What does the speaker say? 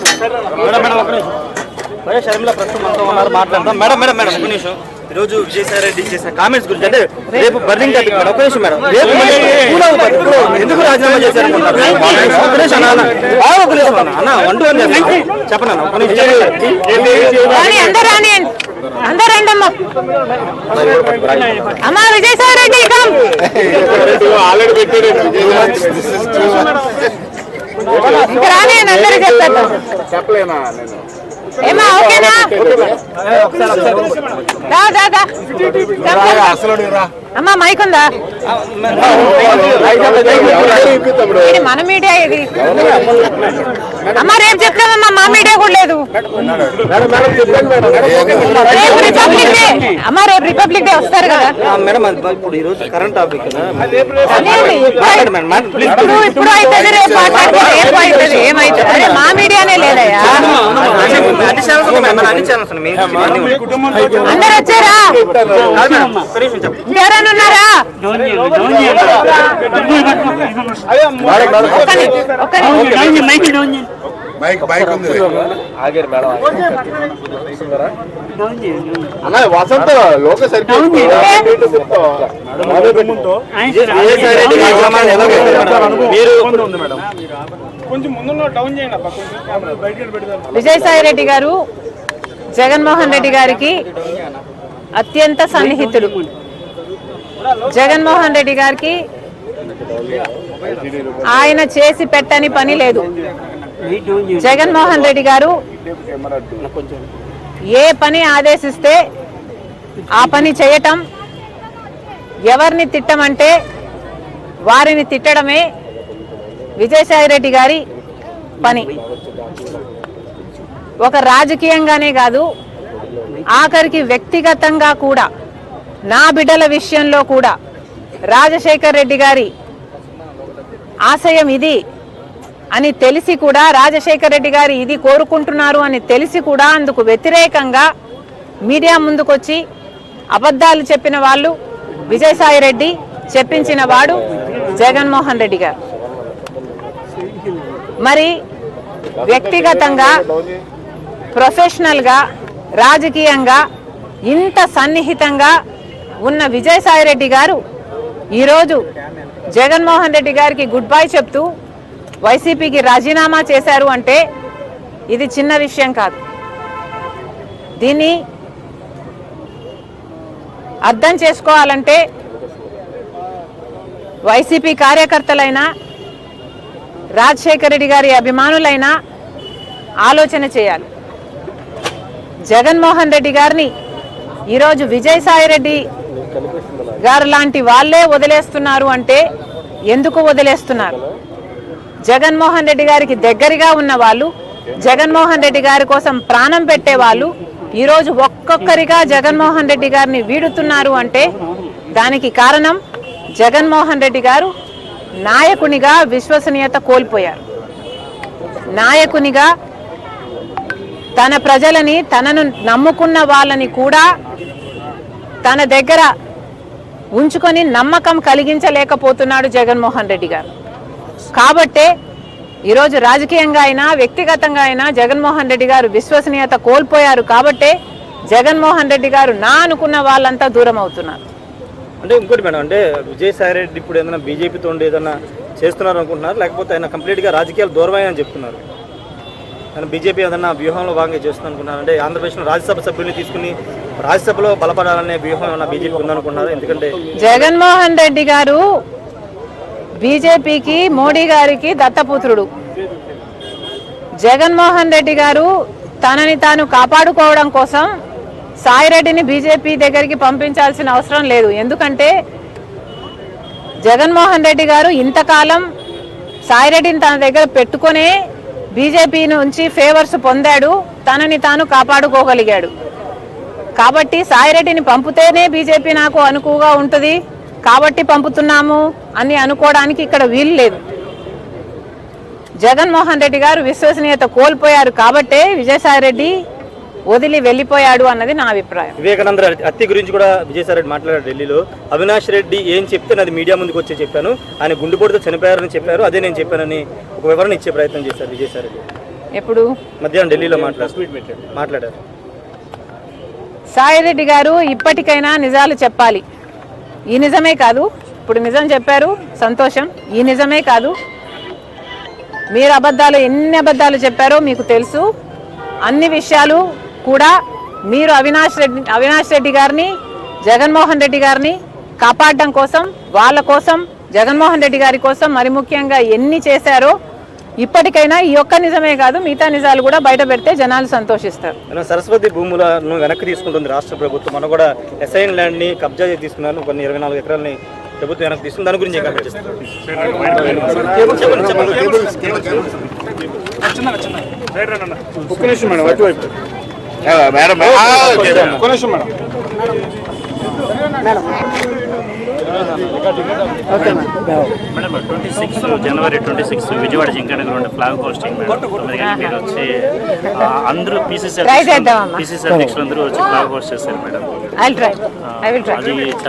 Madam madam ఒక నిమిషం. YS Sharmila ప్రస్తుతం మనతో ఉన్నారు మాట్లాడదాం. మేడం మేడం మేడం ఒక నిమిషం. ఈరోజు విజయసాయి రెడ్డి చేసిన కామెంట్స్ గురించి అంటే రేపు బర్నింగ్ టాపిక్ మేడం ఒక నిమిషం మేడం. రేపు ఎందుకు రాజీనామా చేశారు? ఒక నిమిషం అన్న, ఒక నిమిషం అన్న అన్న వన్ టు వన్ చెప్పండి అన్న ఒక నిమిషం అందరు అమ్మ అమ్మ విజయసాయి రెడ్డి కమ్ ఇంకా రాని అని అందరూ చెప్తారు చెప్పలేనా నేను? ఏమా ఓకేనా? దా దా దా అసలు రా. అమ్మ మైక్ ఉందా మన మీడియా ఇది అమ్మ రేపు చెప్తామమ్మా మా మీడియా కూడా లేదు రేపు రిపబ్లిక్ డే అమ్మ రేపు రిపబ్లిక్ డే వస్తారు కదా ఇప్పుడు ఈరోజు కరెంట్ టాపిక్ ఇప్పుడు ఇప్పుడు అవుతుంది రేపు రేపు అవుతుంది మా మీడియానే లేదయ్యా. అందరు వచ్చారా కాదు మేడం ఒక్క నిమిషం చెప్పండి ఇంకెవరైనా ఉన్నారా ఒక్క ని- ఒక్క నిమిషం. బైక్ బైక్ ఉంది అన్న వసంత లోక పెడతాను విజయసాయి రెడ్డి గారు జగన్మోహన్ రెడ్డి గారికి అత్యంత సన్నిహితుడు జగన్మోహన్ రెడ్డి గారికి ఆయన చేసి పెట్టని పని లేదు. జగన్మోహన్ రెడ్డి గారు ఏ పని ఆదేశిస్తే ఆ పని చేయటం ఎవరిని తిట్టమంటే వారిని తిట్టడమే విజయసాయి రెడ్డి గారి పని. ఒక రాజకీయంగానే కాదు ఆఖరికి వ్యక్తిగతంగా కూడా నా బిడ్డల విషయంలో కూడా రాజశేఖర్ రెడ్డి గారి ఆశయం ఇది అని తెలిసి కూడా రాజశేఖర్ రెడ్డి గారు ఇది కోరుకుంటున్నారు అని తెలిసి కూడా అందుకు వ్యతిరేకంగా మీడియా ముందుకొచ్చి అబద్ధాలు చెప్పిన వాళ్ళు విజయసాయి రెడ్డి చెప్పించిన వాడు జగన్మోహన్ రెడ్డి గారు. మరి వ్యక్తిగతంగా ప్రొఫెషనల్గా రాజకీయంగా ఇంత సన్నిహితంగా ఉన్న విజయసాయి రెడ్డి గారు ఈరోజు జగన్మోహన్ రెడ్డి గారికి గుడ్ బై చెప్తూ వైసీపీకి రాజీనామా చేశారు అంటే ఇది చిన్న విషయం కాదు. దీన్ని అర్థం చేసుకోవాలంటే వైసీపీ కార్యకర్తలైనా రాజశేఖర రెడ్డి గారి అభిమానులైనా ఆలోచన చేయాలి. జగన్మోహన్ రెడ్డి గారిని ఈరోజు విజయసాయి రెడ్డి గారు లాంటి వాళ్ళే వదిలేస్తున్నారు అంటే ఎందుకు వదిలేస్తున్నారు? జగన్మోహన్ రెడ్డి గారికి దగ్గరగా ఉన్న వాళ్ళు జగన్మోహన్ రెడ్డి గారి కోసం ప్రాణం పెట్టే వాళ్ళు ఈరోజు ఒక్కొక్కరిగా జగన్మోహన్ రెడ్డి గారిని వీడుతున్నారు అంటే దానికి కారణం జగన్మోహన్ రెడ్డి గారు నాయకునిగా విశ్వసనీయత కోల్పోయారు. నాయకునిగా తన ప్రజలని తనను నమ్ముకున్న వాళ్ళని కూడా తన దగ్గర ఉంచుకొని నమ్మకం కలిగించలేకపోతున్నాడు జగన్మోహన్ రెడ్డి గారు. కాబట్టే ఈరోజు రాజకీయంగా అయినా వ్యక్తిగతంగా అయినా జగన్మోహన్ రెడ్డి గారు విశ్వసనీయత కోల్పోయారు కాబట్టే జగన్మోహన్ రెడ్డి గారు నా అనుకున్న వాళ్ళంతా దూరం అవుతున్నారు. అంటే ఇంకోటి మేడం అంటే విజయసాయి రెడ్డి ఇప్పుడు ఏదైనా బీజేపీతో ఉండి ఏదైనా చేస్తున్నారు అనుకుంటున్నారు? లేకపోతే ఆయన కంప్లీట్గా రాజకీయాలు దూరమని చెప్తున్నారు. కానీ బీజేపీ ఏదైనా వ్యూహంలో భాగంగా చేస్తుంది అనుకున్నారంటే ఆంధ్రప్రదేశ్లో రాజ్యసభ సభ్యుల్ని తీసుకుని రాజ్యసభలో బలపడాలనే వ్యూహం ఏమన్నా బీజేపీ ఉందనుకున్నారు ఎందుకంటే జగన్మోహన్ రెడ్డి గారు బీజేపీకి మోడీ గారికి దత్తపుత్రుడు. జగన్మోహన్ రెడ్డి గారు తనని తాను కాపాడుకోవడం కోసం సాయిరెడ్డిని బీజేపీ దగ్గరికి పంపించాల్సిన అవసరం లేదు. ఎందుకంటే జగన్మోహన్ రెడ్డి గారు ఇంతకాలం సాయిరెడ్డిని తన దగ్గర పెట్టుకునే బీజేపీ నుంచి ఫేవర్స్ పొందాడు తనని తాను కాపాడుకోగలిగాడు. కాబట్టి సాయిరెడ్డిని పంపితేనే బీజేపీ నాకు అనుకువగా ఉంటుంది. కాబట్టి పంపుతున్నాము అని అనుకోవడానికి ఇక్కడ వీలు లేదు. జగన్మోహన్ రెడ్డి గారు విశ్వసనీయత కోల్పోయారు కాబట్టే విజయసాయి రెడ్డి వదిలి వెళ్ళిపోయాడు అన్నది నా అభిప్రాయం. వివేకానంద హత్య గురించి కూడా విజయసాయి రెడ్డి మాట్లాడారు ఢిల్లీలో. అవినాష్ రెడ్డి ఏం చెప్తే నాది మీడియా ముందుకు వచ్చి చెప్పాను. ఆయన గుండెపోటుతో చనిపోయారని చెప్పారు. అదే నేను చెప్పానని ఒక వివరణ ఇచ్చే ప్రయత్నం చేశారు విజయసాయి రెడ్డి ఎప్పుడు? మధ్యాహ్నం ఢిల్లీలో మాట్లాడారు. మాట్లాడారు. సాయిరెడ్డి గారు ఇప్పటికైనా నిజాలు చెప్పాలి. ఈ నిజమే కాదు. ఇప్పుడు నిజం చెప్పారు. సంతోషం. ఈ నిజమే కాదు. మీరు అబద్ధాలు ఎన్ని అబద్ధాలు చెప్పారో మీకు తెలుసు. అన్ని విషయాలు కూడా మీరు అవినాష్ రెడ్డి అవినాష్ రెడ్డి గారిని జగన్మోహన్ రెడ్డి గారిని కాపాడడం కోసం వాళ్ళ కోసం జగన్మోహన్ రెడ్డి గారి కోసం మరి ముఖ్యంగా ఎన్ని చేశారో ఇప్పటికైనా ఈ ఒక్క నిజమే కాదు మిగతా నిజాలు కూడా బయట పెడితే జనాలు సంతోషిస్తారు. సరస్వతి భూములను వెనక్కి తీసుకుంటుంది రాష్ట్ర ప్రభుత్వం. మనం కూడా ఎస్ఐన్ ల్యాండ్ని కబ్జా చేసి తీసుకున్నాను. కొన్ని ఇరవై నాలుగు ఎకరాలని ప్రభుత్వం వెనక్కి తీసుకుంది. దాని గురించి ఒక్క నిమిషం మేడం అటువైపు. Madam madam. Madam. Twenty six జనవరి twenty six Vijayawada gymkhana ground flag hoisting madam. తొమ్మిది గంటల మీరు వచ్చి అందరూ పీసీసీ. పీసీసీ అధ్యక్షులు అందరూ వచ్చి ఫ్లాగ్ హోస్ట్ చేశారు మేడం. అది